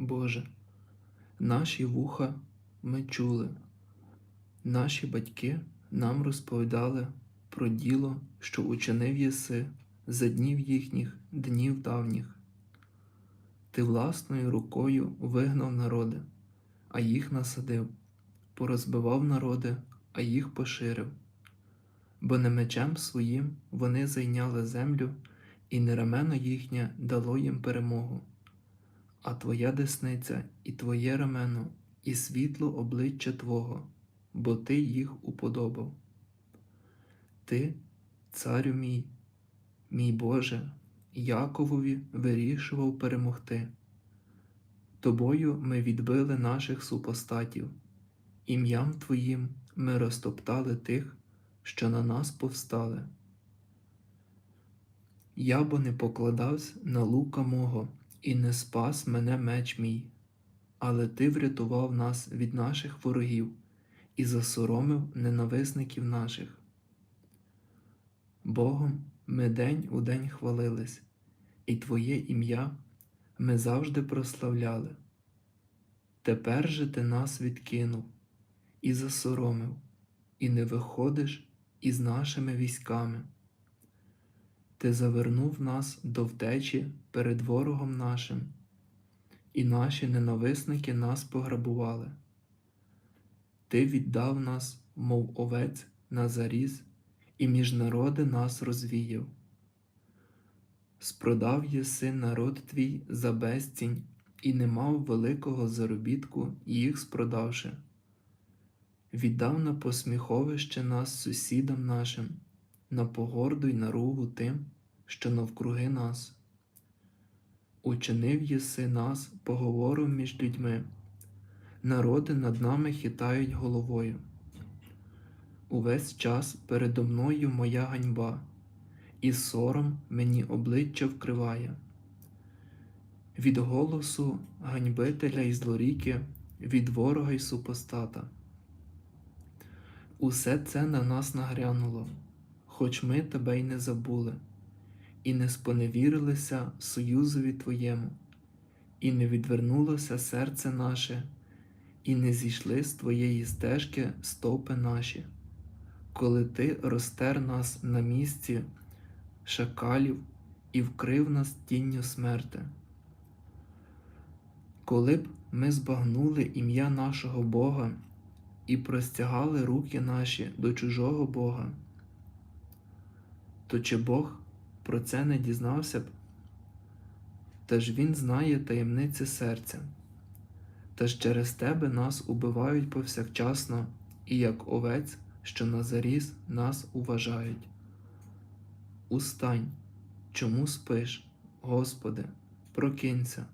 Боже, наші вуха ми чули, наші батьки нам розповідали про діло, що учинив єси за днів їхніх, днів давніх. Ти власною рукою вигнав народи, а їх насадив, порозбивав народи, а їх поширив. Бо не мечем своїм вони зайняли землю, і не рамено їхнє дало їм перемогу, а твоя десниця і твоє рамено, і світло обличчя Твого, бо Ти їх уподобав. Ти, царю мій, мій Боже, Яковові вирішував перемогти. Тобою ми відбили наших супостатів, ім'ям Твоїм ми розтоптали тих, що на нас повстали. Я бо не покладався на лука мого, і не спас мене меч мій, але Ти врятував нас від наших ворогів і засоромив ненависників наших. Богом ми день у день хвалились, і Твоє ім'я ми завжди прославляли. Тепер же ти нас відкинув і засоромив, і не виходиш із нашими військами. Ти завернув нас до втечі перед ворогом нашим, і наші ненависники нас пограбували. Ти віддав нас, мов овець, на заріз, і між народи нас розвіяв. Спродав єси народ твій за безцінь, і не мав великого заробітку, їх спродавши. Віддав на посміховище нас сусідам нашим, на погорду й наругу тим, що навкруги нас. Учинив єси нас поговором між людьми, народи над нами хитають головою. Увесь час передо мною моя ганьба, і сором мені обличчя вкриває. Від голосу ганьбителя й злоріки, від ворога й супостата. Усе це на нас нагрянуло, хоч ми тебе й не забули, і не споневірилися союзові Твоєму, і не відвернулося серце наше, і не зійшли з Твоєї стежки стопи наші, коли Ти розтер нас на місці шакалів і вкрив нас тінню смерти. Коли б ми збагнули ім'я нашого Бога і простягали руки наші до чужого Бога, то чи Бог про це не дізнався б? Та ж Він знає таємниці серця, та ж через тебе нас убивають повсякчасно, і як овець, що на заріз нас уважають. Устань, чому спиш, Господи, прокинься,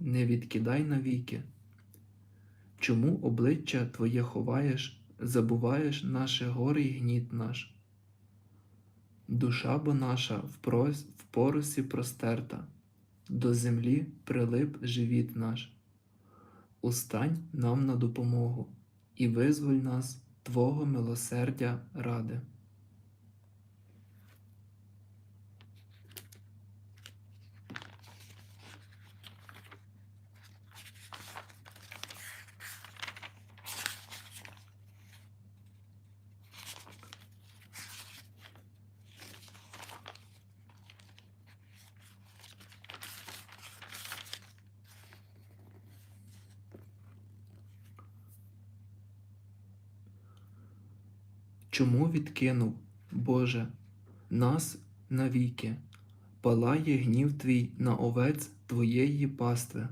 не відкидай навіки. Чому обличчя Твоє ховаєш, забуваєш наше горе й гніт наш? Душа бо наша в, поросі простерта, до землі прилип живіт наш. Устань нам на допомогу і визволь нас Твого милосердя ради. Чому відкинув, Боже, нас навіки, палає гнів Твій на овець Твоєї пастви?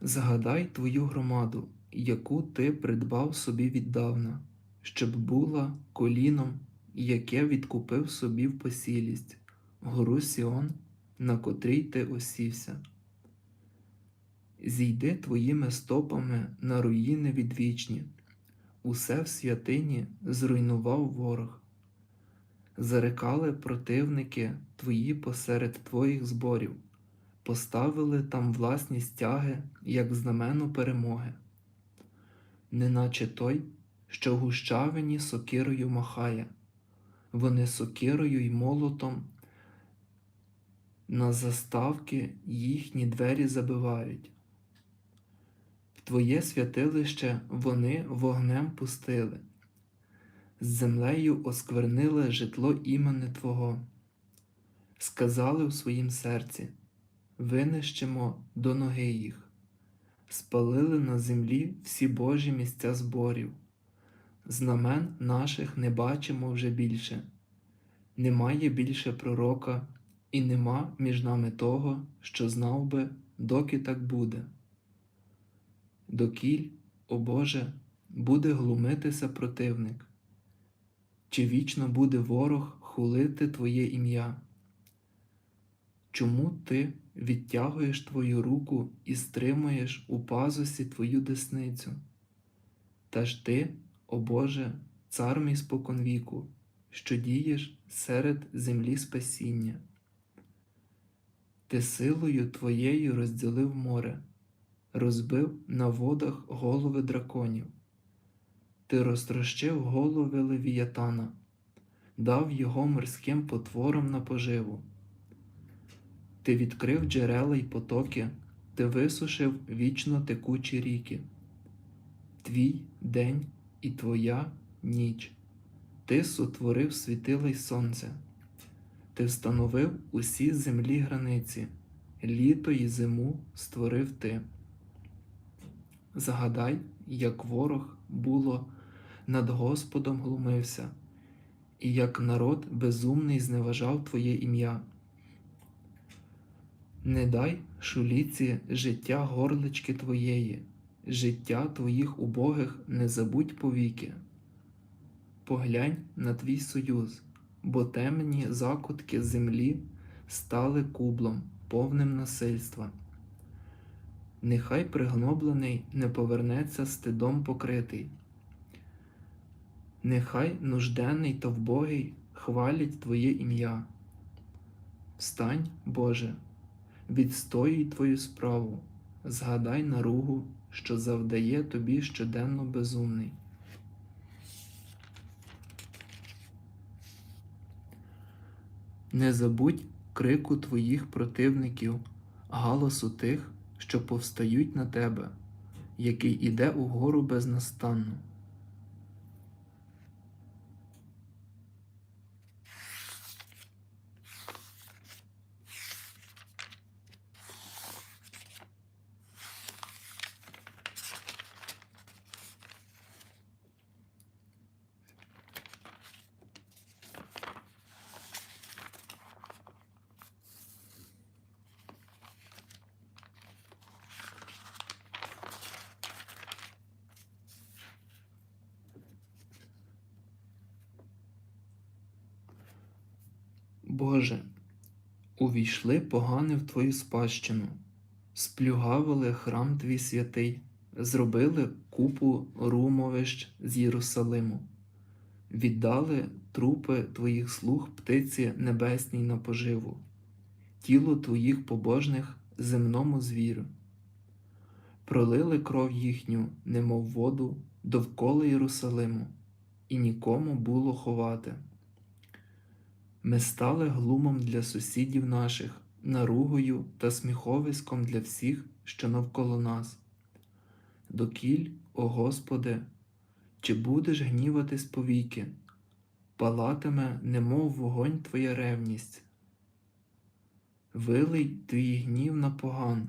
Згадай Твою громаду, яку Ти придбав собі віддавна, щоб була коліном, яке відкупив собі в посілість, гору Сіон, на котрій ти осівся. Зійди твоїми стопами на руїни відвічні усе в святині зруйнував ворог. Зарекали противники твої посеред твоїх зборів, поставили там власні стяги, як знамено перемоги, неначе той, що гущавині сокирою махає, вони сокирою й молотом на заставки їхні двері забивають, Твоє святилище вони вогнем пустили, з землею осквернили житло імени Твого, сказали в своїм серці, винищимо до ноги їх, спалили на землі всі Божі місця зборів, знамен наших не бачимо вже більше, немає більше пророка, і нема між нами того, що знав би, доки так буде. Докіль, о Боже, буде глумитися противник, чи вічно буде ворог хулити Твоє ім'я? Чому ти відтягуєш Твою руку і стримуєш у пазусі Твою десницю? Та ж ти, о Боже, цар мій споконвіку, що дієш серед землі спасіння. Ти силою Твоєю розділив море, розбив на водах голови драконів. Ти розтрощив голови Левіятана, дав його морським потворам на поживу. Ти відкрив джерела й потоки, ти висушив вічно текучі ріки. Твій день і твоя ніч. Ти сотворив світила й сонце. Ти встановив усі землі границі, літо й зиму створив ти. Загадай, як ворог було над Господом глумився, і як народ безумний зневажав Твоє ім'я. Не дай шуліці життя горлички Твоєї, життя Твоїх убогих не забудь повіки. Поглянь на твій союз, бо темні закутки землі стали кублом, повним насильства. Нехай пригноблений не повернеться стидом покритий. Нехай нужденний та вбогий хвалять Твоє ім'я. Встань, Боже, відстоюй Твою справу, згадай наругу, що завдає тобі щоденно безумний. Не забудь крику твоїх противників, галасу тих, що повстають на тебе, який іде угору безнастанно. Боже, увійшли погани в Твою спадщину, сплюгавили храм Твій святий, зробили купу румовищ з Єрусалиму, віддали трупи Твоїх слуг птиці небесній на поживу, тіло Твоїх побожних земному звіру, пролили кров їхню, немов воду, довкола Єрусалиму, і нікому було ховати. Ми стали глумом для сусідів наших, наругою та сміховиськом для всіх, що навколо нас. Докіль, о Господи, чи будеш гніватись повіки, палатиме, немов вогонь Твоя ревність. Вилий твій гнів на поган,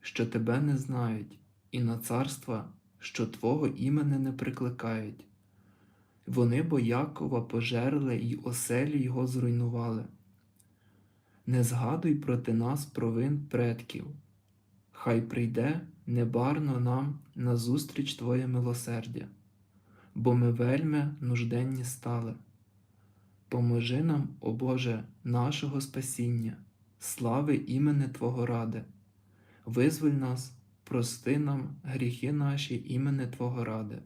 що тебе не знають, і на царства, що Твого імени не прикликають. Вони бо Якова пожерли й оселі його зруйнували. Не згадуй проти нас провин предків, хай прийде небарно нам назустріч Твоє милосердя, бо ми вельми нужденні стали. Поможи нам, о Боже, нашого спасіння, слави імени Твого ради, визволь нас, прости нам гріхи наші імени Твого ради.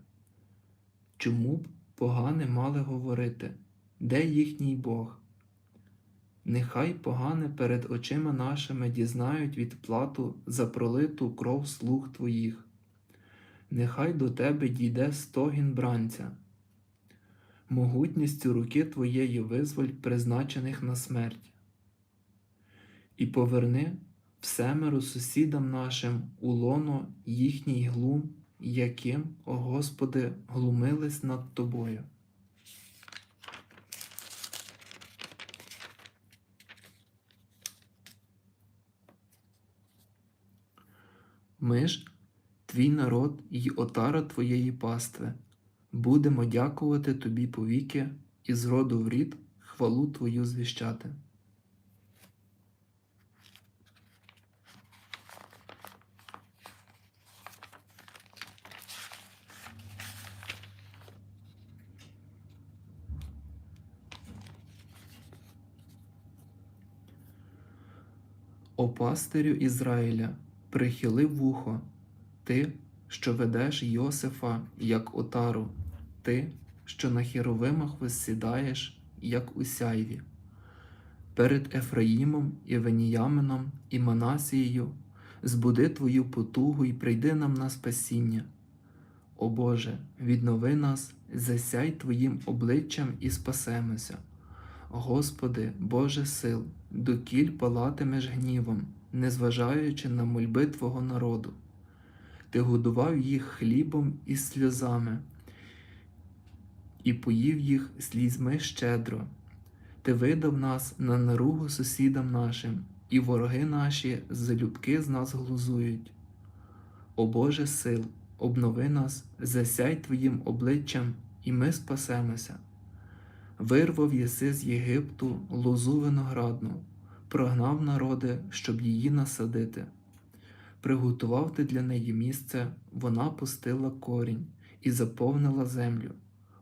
Чому б погане мали говорити, де їхній Бог? Нехай погане перед очима нашими дізнають відплату за пролиту кров слуг Твоїх, нехай до Тебе дійде стогін бранця, могутністю руки Твоєї визволь призначених на смерть, і поверни всемиро сусідам нашим у лоно їхній глум, яким, о Господи, глумились над Тобою. Ми ж, твій народ й отара твоєї пастви, будемо дякувати тобі повіки і з роду в рід хвалу твою звіщати. О пастирю Ізраїля, прихили вухо, ти, що ведеш Йосифа, як отару, ти, що на херовимах висідаєш, як у сяйві. Перед Ефраїмом і Веніямином і Манасією збуди твою потугу і прийди нам на спасіння. О Боже, віднови нас, засяй Твоїм обличчям і спасемося. Господи, Боже сил, докіль палатимеш гнівом, незважаючи на мольби Твого народу. Ти годував їх хлібом і сльозами, і поїв їх слізьми щедро. Ти видав нас на наругу сусідам нашим, і вороги наші залюбки з нас глузують. О Боже сил, обнови нас, засяй Твоїм обличчям, і ми спасемося. Вирвав єси з Єгипту лозу виноградну, прогнав народи, щоб її насадити. Приготував ти для неї місце, вона пустила корінь і заповнила землю.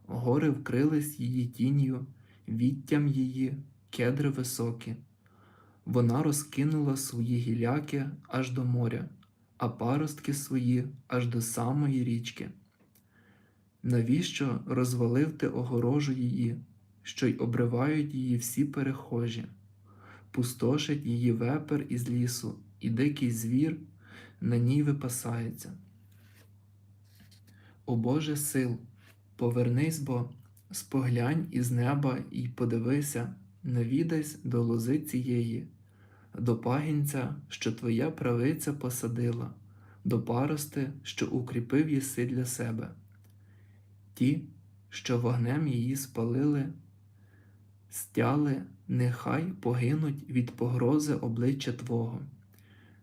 Гори вкрились її тінню, віттям її, кедри високі. Вона розкинула свої гіляки аж до моря, а паростки свої аж до самої річки. Навіщо розвалив ти огорожу її, що й обривають її всі перехожі, пустошить її вепер із лісу, і дикий звір на ній випасається. О Боже сил, повернись бо, споглянь із неба і подивися, навідайсь до лози цієї, до пагінця, що твоя правиця посадила, до парости, що укріпив єси для себе. Ті, що вогнем її спалили, стяли, нехай погинуть від погрози обличчя Твого.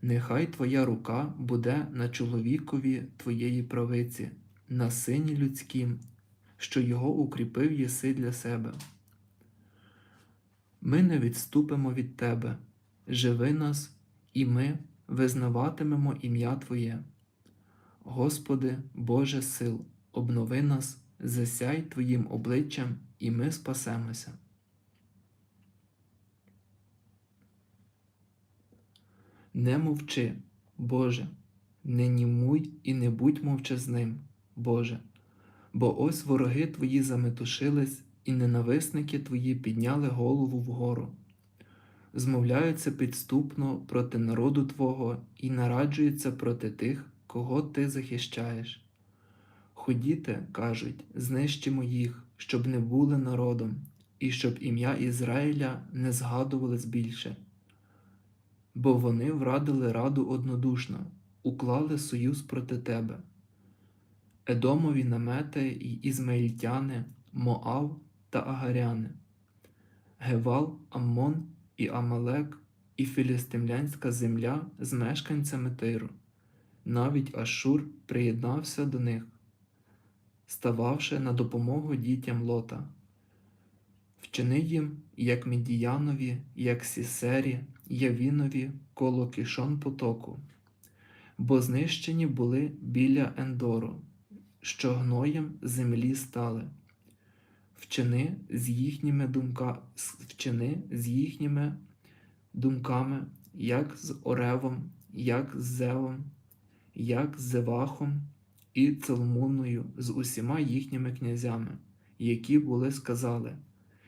Нехай Твоя рука буде на чоловікові Твоєї правиці, на сині людськім, що його укріпив єси для себе. Ми не відступимо від Тебе, живи нас, і ми визнаватимемо ім'я Твоє. Господи, Боже сил, обнови нас, засяй Твоїм обличчям, і ми спасемося. Не мовчи, Боже, не німуй і не будь мовчазним, Боже, бо ось вороги Твої заметушились, і ненависники Твої підняли голову вгору, змовляються підступно проти народу Твого і нараджуються проти тих, кого Ти захищаєш. Ходіте, кажуть, знищимо їх, щоб не були народом, і щоб ім'я Ізраїля не згадувалось більше бо вони врадили раду однодушно, уклали союз проти тебе. Едомові намети і ізмаїльтяни, Моав та Агаряни, Гевал, Аммон і Амалек і філістимлянська земля з мешканцями Тиру. Навіть Ашур приєднався до них, стававши на допомогу дітям Лота. Вчини їм, як Мідіянові, як Сісері, Явінові коло кишон потоку, бо знищені були біля Ендору, що гноєм землі стали. Вчини з їхніми думка... вчини з їхніми думками, як з Оревом, як з Зевом, як з Зевахом і Целмуною, з усіма їхніми князями, які були сказали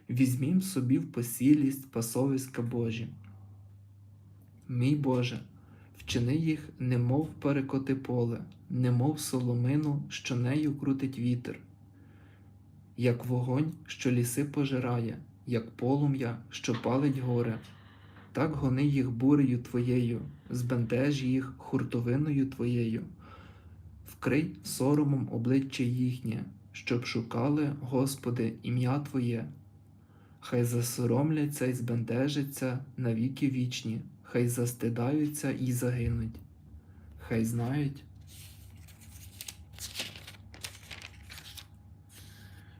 візьмім собі в посілість пасовиська Божі. Мій Боже, вчини їх, немов перекоти поле, немов соломину, що нею крутить вітер, як вогонь, що ліси пожирає, як полум'я, що палить горе. так гони їх бурею твоєю, збентеж їх хуртовиною твоєю, вкрий соромом обличчя їхнє, щоб шукали, Господи, ім'я Твоє. Хай засоромляться і збентежаться навіки вічні, хай застидаються і загинуть, хай знають,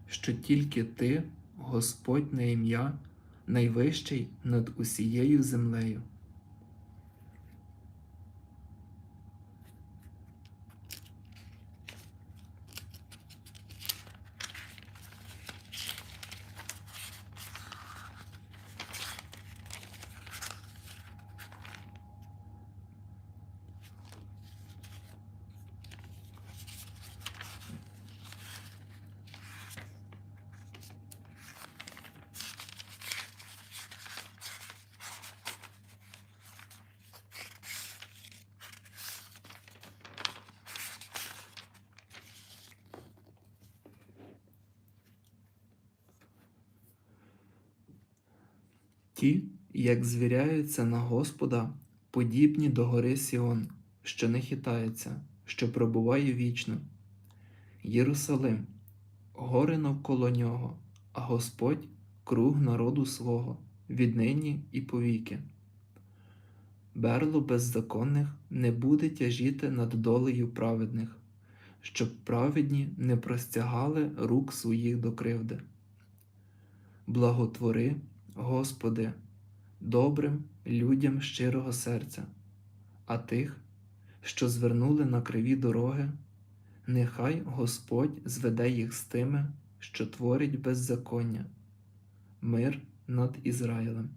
що тільки Ти, Господь на ім'я, найвищий над усією землею. Ті, як звіряються на Господа, подібні до гори Сіон, що не хитається, що пробуває вічно. Єрусалим, гори навколо нього, а Господь круг народу свого, віднині і повіки. Берло беззаконних не буде тяжіти над долею праведних, щоб праведні не простягали рук своїх до кривди. Благотвори, Господи, добрим людям щирого серця, а тих, що звернули на криві дороги, нехай Господь зведе їх з тими, що творять беззаконня, мир над Ізраїлем.